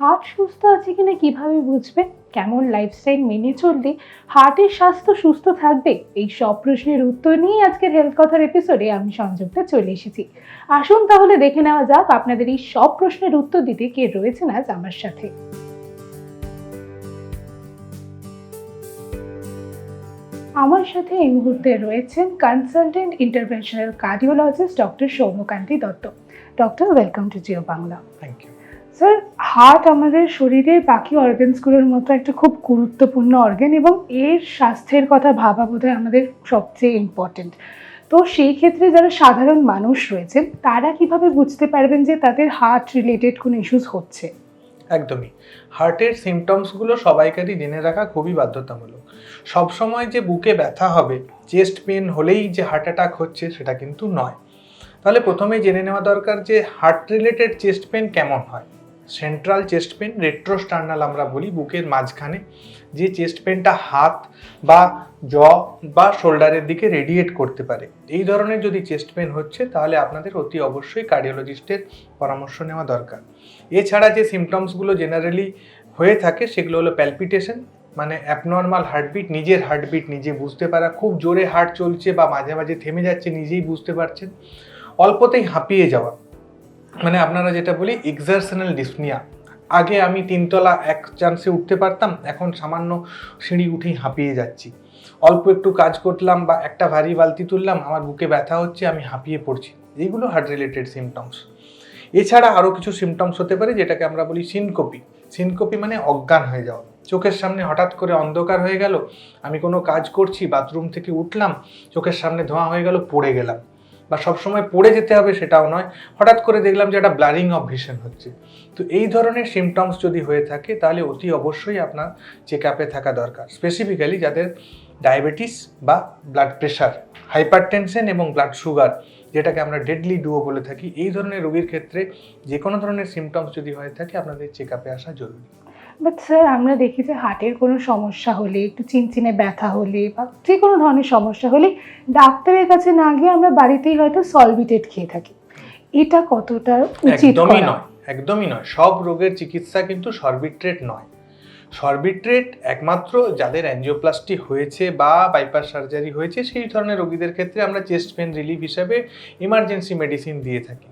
Heart সুস্থ আছে কিনা কীভাবে বুঝবে? কেমন লাইফস্টাইল মেনে চললে হার্টের স্বাস্থ্য সুস্থ থাকবে? এই সব প্রশ্নের উত্তর নিয়ে আজকের হেলথ কথার এপিসোডে আমি সংযুক্তা চলে এসেছি। আসুন তাহলে দেখে নেওয়া যাক আপনাদের এই সব প্রশ্নের উত্তর দিতে কে রয়েছেন আজ আমার সাথে। আমার সাথে এই মুহূর্তে রয়েছেন consultant interventional cardiologist doctor Soumyakanti Dutta. Doctor welcome to Jio Bangla thank you sir heart আমাদের শরীরের বাকি অর্গানসগুলোর মতো একটা খুব গুরুত্বপূর্ণ অর্গান এবং এর স্বাস্থ্যের কথা ভাবা বোধহয় আমাদের সবচেয়ে ইম্পর্টেন্ট তো সেই ক্ষেত্রে যারা সাধারণ মানুষ রয়েছেন, তারা কীভাবে বুঝতে পারবেন যে তাদের হার্ট রিলেটেড কোনো ইস্যুস হচ্ছে? একদমই। হার্টের সিমটমসগুলো সবাইকারই জেনে রাখা খুবই বাধ্যতামূলক। সবসময় যে বুকে ব্যথা হবে চেস্ট পেন হলেই যে হার্ট অ্যাটাক হচ্ছে, সেটা কিন্তু নয়। তাহলে প্রথমে জেনে নেওয়া দরকার যে হার্ট রিলেটেড চেস্ট পেন কেমন হয়। সেন্ট্রাল চেস্ট পেন রেট্রোস্টার্নাল আমরা বলি, বুকের মাঝখানে। যে চেস্ট পেনটা হাত বা জ বা শোল্ডারের দিকে রেডিয়েট করতে পারে। এই ধরনের যদি চেস্ট পেন হচ্ছে, তাহলে আপনাদের অতি অবশ্যই কার্ডিওলজিস্টের পরামর্শ নেওয়া দরকার। এছাড়া যে সিমটমসগুলো জেনারেলি হয়ে থাকে, সেগুলো হলো প্যালপিটেশন মানে অ্যাবনর্মাল হার্টবিট নিজের হার্টবিট নিজে বুঝতে পারা। খুব জোরে হার্ট চলছে বা মাঝে মাঝে থেমে যাচ্ছে, নিজেই বুঝতে পারছেন। অল্পতেই হাঁপিয়ে যাওয়া। মানে আপনারা যেটা বলি এক্সারশনাল ডিসনিয়া আগে আমি তিনতলা এক চান্সে উঠতে পারতাম, এখন সামান্য সিঁড়ি উঠেই হাঁপিয়ে যাচ্ছি। অল্প একটু কাজ করলাম বা একটা ভারী বালতি তুললাম, আমার বুকে ব্যথা হচ্ছে, আমি হাঁপিয়ে পড়ছি। এইগুলো হার্ট রিলেটেড সিমটমস এছাড়া আরও কিছু সিমটমস হতে পারে, যেটাকে আমরা বলি সিনকপি সিনকপি মানে অজ্ঞান হয়ে যাওয়া। চোখের সামনে হঠাৎ করে অন্ধকার হয়ে গেল, আমি কোনো কাজ করছি বাথরুম থেকে উঠলাম, চোখের সামনে ধোঁয়া হয়ে গেল, পড়ে গেলাম। বা সবসময় পড়ে যেতে হবে সেটাও নয়। হঠাৎ করে দেখলাম যে একটা ব্লারিং অফ ভিশন হচ্ছে। তো এই ধরনের সিমটমস যদি হয়ে থাকে, তাহলে অতি অবশ্যই আপনার চেক আপে থাকা দরকার। স্পেসিফিক্যালি যাদের ডায়াবেটিস বা ব্লাড প্রেশার হাইপার টেনশন এবং ব্লাড সুগার যেটাকে আমরা ডেডলি ডুও বলে থাকি, এই ধরনের রোগীর ক্ষেত্রে যে কোনো ধরনের সিমটমস যদি হয়ে থাকে, আপনাদের চেক আপে আসা জরুরি। বাট স্যার আমরা দেখি যে হার্টের কোনো সমস্যা হলে একটু চিনচিনে ব্যথা হলে বা যে কোনো ধরনের সমস্যা হলে ডাক্তারের কাছে না গিয়ে আমরা বাড়িতেই হয়তো সলভিটেড খেয়ে থাকি। এটা কতটা উচিত একদমই নয় একদমই নয়। সব রোগের চিকিৎসা কিন্তু সরবিট্রেট নয়। সরবিট্রেট একমাত্র যাদের অ্যাঞ্জিওপ্লাস্টি হয়েছে বা বাইপাস সার্জারি হয়েছে সেই ধরনের রোগীদের ক্ষেত্রে আমরা চেস্ট পেন রিলিফ হিসাবে ইমার্জেন্সি মেডিসিন দিয়ে থাকি।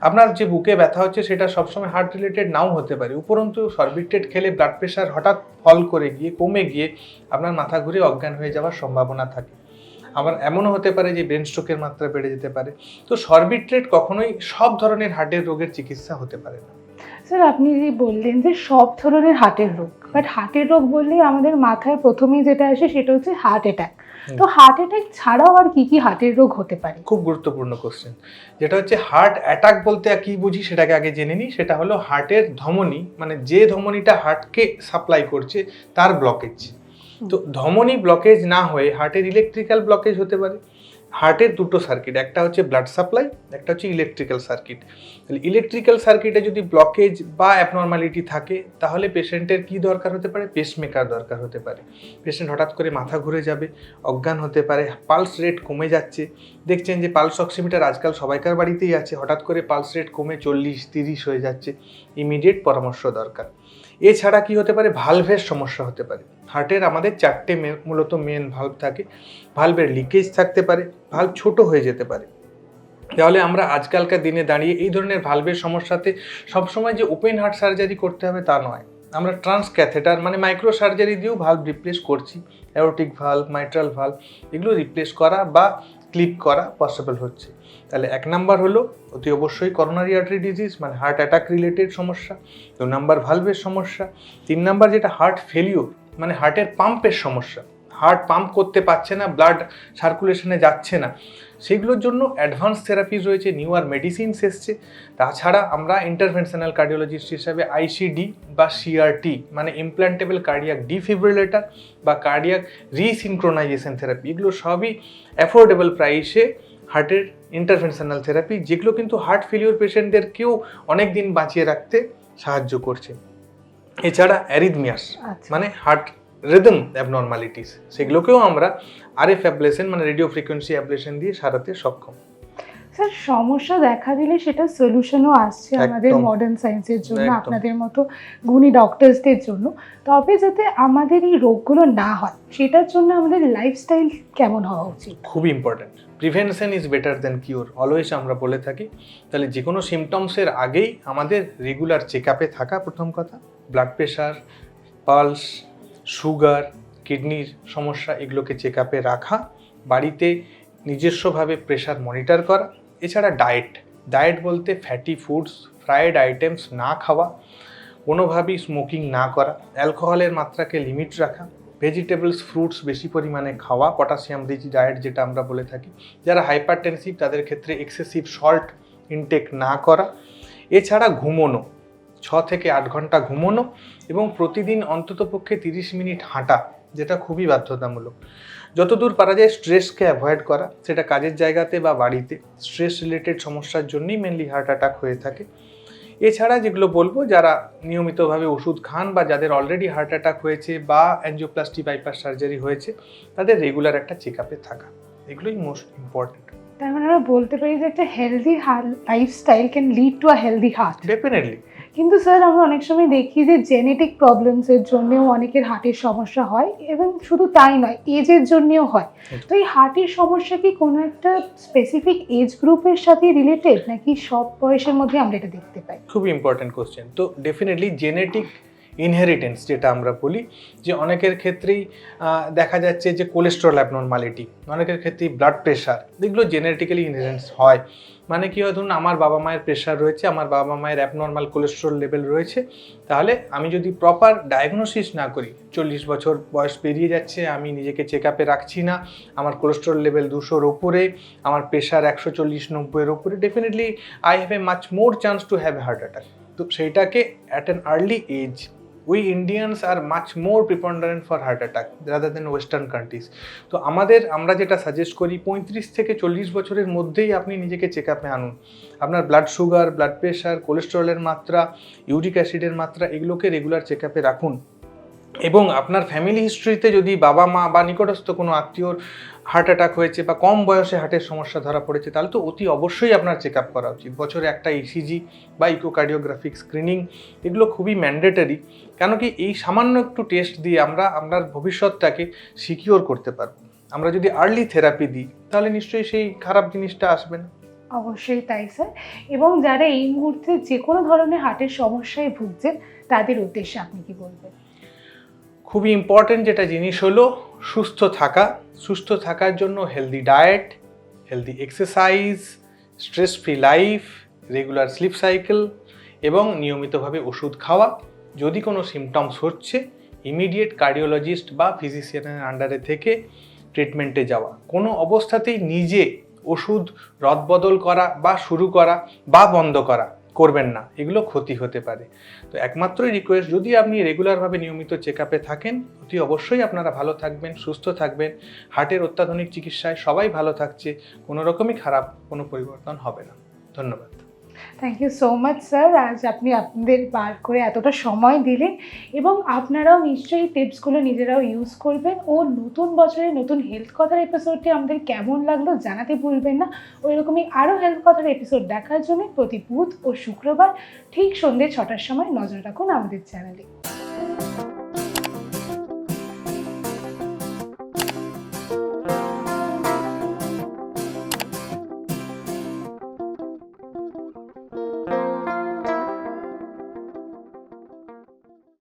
আপনার যে বুকে ব্যথা হচ্ছে, সেটা সবসময় হার্ট রিলেটেড নাও হতে পারে। উপরন্তু সরবিট্রেট খেলে ব্লাড প্রেশার হঠাৎ ফল করে গিয়ে, কমে গিয়ে আপনার মাথা ঘুরে অজ্ঞান হয়ে যাওয়ার সম্ভাবনা থাকে। আবার এমনও হতে পারে যে ব্রেন স্ট্রোকের মাত্রা বেড়ে যেতে পারে। তো সরবিট্রেট কখনোই সব ধরনের হার্টের রোগের চিকিৎসা হতে পারে না। স্যার আপনি যে বললেন যে সব ধরনের হার্টের রোগ বাট হার্টের রোগ বললেই আমাদের মাথায় প্রথমেই যেটা আসে, সেটা হচ্ছে হার্ট অ্যাটাক। তো হার্ট অ্যাটাক ছাড়াও আর কি কি হার্টের রোগ হতে পারে? খুব গুরুত্বপূর্ণ কোশ্চেন যেটা হচ্ছে হার্ট অ্যাটাক বলতে কি বুঝি সেটাকে আগে জেনে নিই সেটা হলো হার্টের ধমনী মানে যে ধমনীটা হার্টকে সাপ্লাই করছে তার ব্লকেজ তো ধমনী ব্লকেজ না হয়ে হার্টের ইলেকট্রিক্যাল ব্লকেজ হতে পারে। হার্টের দুটো সার্কিট, একটা হচ্ছে ব্লাড সাপ্লাই একটা হচ্ছে ইলেকট্রিক্যাল সার্কিট তাহলে ইলেকট্রিক্যাল সার্কিটে যদি ব্লকেজ বা অ্যাবনর্মালিটি থাকে, তাহলে পেশেন্টের কি দরকার হতে পারে? পেসমেকার দরকার হতে পারে। পেশেন্ট হঠাৎ করে মাথা ঘুরে যাবে, অজ্ঞান হতে পারে পালস রেট কমে যাচ্ছে। দেখছেন যে পালস অক্সিমিটার আজকাল সবাইকার বাড়িতেই আছে, হঠাৎ করে পালস রেট কমে চল্লিশ, তিরিশ হয়ে যাচ্ছে। ইমিডিয়েট পরামর্শ দরকার। এছাড়া কি হতে পারে? ভালভের সমস্যা হতে পারে। হার্টের আমাদের চারটে মূলত মেন ভালভ থাকে। ভালভের লিকেজ থাকতে পারে ভালভ ছোট হয়ে যেতে পারে। তাহলে আমরা আজকালকার দিনে দাঁড়িয়ে এই ধরনের ভালভের সমস্যাতে সবসময় যে ওপেন হার্ট সার্জারি করতে হবে তা নয়। আমরা ট্রান্স ক্যাথেটার মানে মাইক্রো সার্জারি দিয়েও ভালভ রিপ্লেস করছি। অ্যারোটিক ভালভ মাইট্রাল ভালভ এগুলো রিপ্লেস করা বা ক্লিপ করা পসিবল হচ্ছে। তাহলে এক নাম্বার হলো, অতি অবশ্যই করোনারি আর্টারি ডিজিজ মানে হার্ট অ্যাটাক রিলেটেড সমস্যা, দু নাম্বার ভালভের সমস্যা, তিন নাম্বার যেটা হার্ট ফেলিওর মানে হার্টের পাম্পের সমস্যা। হার্ট পাম্প করতে পারছে না ব্লাড সার্কুলেশনে যাচ্ছে না। সেগুলোর জন্য অ্যাডভান্স থেরাপিস রয়েছে নিউ আর মেডিসিনস এসছে। তাছাড়া আমরা ইন্টারভেনশনাল কার্ডিওলজিস্ট হিসাবে আইসিডি বা সিআরটি মানে ইমপ্ল্যান্টেবল কার্ডিয়াক ডিফিব্রিলেটর বা কার্ডিয়াক রিসিনক্রোনাইজেশন থেরাপি এগুলো সবই অ্যাফোর্ডেবল প্রাইসে হার্টের ইন্টারভেনশনাল থেরাপি যেগুলো কিন্তু হার্ট ফেলিওর পেশেন্টদেরকেও অনেক দিন বাঁচিয়ে রাখতে সাহায্য করছে। এছাড়া অ্যারিদমিয়াস আচ্ছা। মানে হার্ট রিদম অ্যাবনর্মালিটিস সেগুলোকেও আমরা আরএফ অ্যাবলেশন মানে রেডিও ফ্রিকোয়েন্সি অ্যাবলেশন দিয়ে সারাতে সক্ষম। স্যার সমস্যা দেখা দিলে সেটা সলিউশনও আসছে আমাদের মডার্ন সায়েন্সের জন্য আপনাদের মতো গুণী ডক্টরসদের জন্য। তবে যাতে আমাদের এই রোগগুলো না হয় সেটার জন্য আমাদের লাইফস্টাইল কেমন হওয়া উচিত? খুব important prevention is better than cure always আমরা বলে থাকি তাহলে যে কোনো সিমটমসের আগেই আমাদের রেগুলার চেক আপে থাকা প্রথম কথা। ব্লাড প্রেশার পালস সুগার, কিডনির সমস্যা এগুলোকে চেক আপে রাখা, বাড়িতে নিজস্বভাবে প্রেশার মনিটর করা, এছাড়া ডায়েট। ডায়েট বলতে ফ্যাটি ফুডস ফ্রায়েড আইটেমস না খাওয়া, কোনোভাবেই স্মোকিং না করা, অ্যালকোহলের মাত্রাকে লিমিট রাখা, ভেজিটেবলস, ফ্রুটস বেশি পরিমাণে খাওয়া, পটাশিয়াম রিচ ডায়েট যেটা আমরা বলে থাকি। যারা হাইপারটেনসিভ তাদের ক্ষেত্রে এক্সেসিভ সল্ট ইনটেক না করা। এছাড়া ঘুমোনো ছ থেকে আট ঘণ্টা ঘুমোনো এবং প্রতিদিন অন্ততপক্ষে তিরিশ মিনিট হাঁটা যেটা খুবই বাধ্যতামূলক। যতদূর পারা যায় স্ট্রেসকে অ্যাভয়েড করা সেটা কাজের জায়গাতে বা বাড়িতে। স্ট্রেস রিলেটেড সমস্যার জন্যই মেনলি হার্ট অ্যাটাক হয়ে থাকে। এছাড়া যেগুলো বলব যারা নিয়মিতভাবে ওষুধ খান বা যাদের অলরেডি হার্ট অ্যাটাক হয়েছে বা অ্যাঞ্জিওপ্লাস্টি বাইপাস সার্জারি হয়েছে তাদের রেগুলার একটা চেক আপে থাকা। এগুলোই মোস্ট ইম্পর্টেন্ট। তার মানে আমরা বলতে পারি যে একটা healthy heart lifestyle can lead to a healthy heart definitely কিন্তু স্যার আমরা অনেক সময় দেখি যে জেনেটিক প্রবলেমসের জন্যও অনেকের হার্টের সমস্যা হয় এবং শুধু তাই নয় এজের জন্যও হয়। তো এই হার্টের সমস্যা কি কোনো একটা স্পেসিফিক এজ গ্রুপের সাথে রিলেটেড নাকি সব বয়সের মধ্যে আমরা এটা দেখতে পাই? খুব ইম্পর্টেন্ট কোশ্চেন তো ডেফিনেটলি জেনেটিক ইনহেরিটেন্স যেটা আমরা বলি, যে অনেকের ক্ষেত্রেই দেখা যাচ্ছে যে কোলেস্ট্রল অ্যাবনর্মালিটি অনেকের ক্ষেত্রেই ব্লাড প্রেশার এগুলো জেনেটিক্যালি ইনহেরিটেন্স হয়। মানে কী হয়, ধরুন আমার বাবা মায়ের প্রেশার রয়েছে, আমার বাবা মায়ের অ্যাবনর্মাল কোলেস্ট্রল লেভেল রয়েছে, তাহলে আমি যদি প্রপার ডায়াগনোসিস না করি, চল্লিশ বছর বয়স পেরিয়ে যাচ্ছে, আমি নিজেকে চেক আপে রাখছি না, আমার কোলেস্ট্রল লেভেল দুশোর ওপরে, আমার প্রেশার একশো চল্লিশ, নব্বইয়ের ওপরে definitely I have a much more chance to have heart attack তো সেইটাকে at an early age we Indians are much more preponderant for heart attack rather than western countries তো আমাদের, আমরা যেটা সাজেস্ট করি, পঁয়ত্রিশ থেকে চল্লিশ বছরের মধ্যেই আপনি নিজেকে চেক আপে আনুন। আপনার ব্লাড সুগার ব্লাড প্রেশার কোলেস্টেরলের মাত্রা ইউরিক অ্যাসিডের মাত্রা, এগুলোকে রেগুলার চেক আপে রাখুন। এবং আপনার ফ্যামিলি হিস্ট্রিতে যদি বাবা, মা বা নিকটস্থ কোনো আত্মীয়র হার্ট অ্যাটাক হয়েছে বা কম বয়সে হার্টের সমস্যা ধরা পড়েছে, তাহলে তো অতি অবশ্যই আপনার চেক আপ করা উচিত। বছরে একটা ইসিজি বা ইকোকার্ডিওগ্রাফিক স্ক্রিনিং এগুলো খুবই ম্যান্ডেটরি কেন কি এই সামান্য একটু টেস্ট দিয়ে আমরা আপনার ভবিষ্যৎটাকে সিকিওর করতে পারব। আমরা যদি আর্লি থেরাপি দিই, তাহলে নিশ্চয়ই সেই খারাপ জিনিসটা আসবে না। অবশ্যই তাই স্যার এবং যারা এই মুহূর্তে যে কোনো ধরনের হার্টের সমস্যায় ভুগছেন, তাদের উদ্দেশ্যে আপনি কি বলবেন? খুবই ইম্পর্টেন্ট যেটা জিনিস হলো সুস্থ থাকা। সুস্থ থাকার জন্য healthy diet healthy exercise stress free life regular sleep cycle এবং নিয়মিতভাবে ওষুধ খাওয়া। যদি কোনো সিমটমস হচ্ছে ইমিডিয়েট কার্ডিওলজিস্ট বা ফিজিশিয়ানের আন্ডারে থেকে ট্রিটমেন্টে যাওয়া। কোনো অবস্থাতেই নিজে ওষুধ রদবদল করা বা শুরু করা বা বন্ধ করা। করবেন না, এগুলো ক্ষতি হতে পারে। তো একমাত্রই রিকোয়েস্ট যদি আপনি রেগুলারভাবে নিয়মিত চেক আপে থাকেন, অতি অবশ্যই আপনারা ভালো থাকবেন, সুস্থ থাকবেন। হার্টের অত্যাধুনিক চিকিৎসায় সবাই ভালো থাকছে কোনো রকমই খারাপ কোনো পরিবর্তন হবে না। ধন্যবাদ। Thank you so much sir আজ আপনি আপনাদের বার করে এতটা সময় দিলেন এবং আপনারাও নিশ্চয়ই টিপসগুলো নিজেরাও ইউজ করবেন ও নতুন বছরের নতুন হেলথ কথার এপিসোডটি আমাদের কেমন লাগল জানাতে ভুলবেন না। ওই রকমই আরও হেলথ কথার এপিসোড দেখার জন্য প্রতি বুধ ও শুক্রবার ঠিক সন্ধ্যে ছটার সময় নজর রাখুন আমাদের চ্যানেলে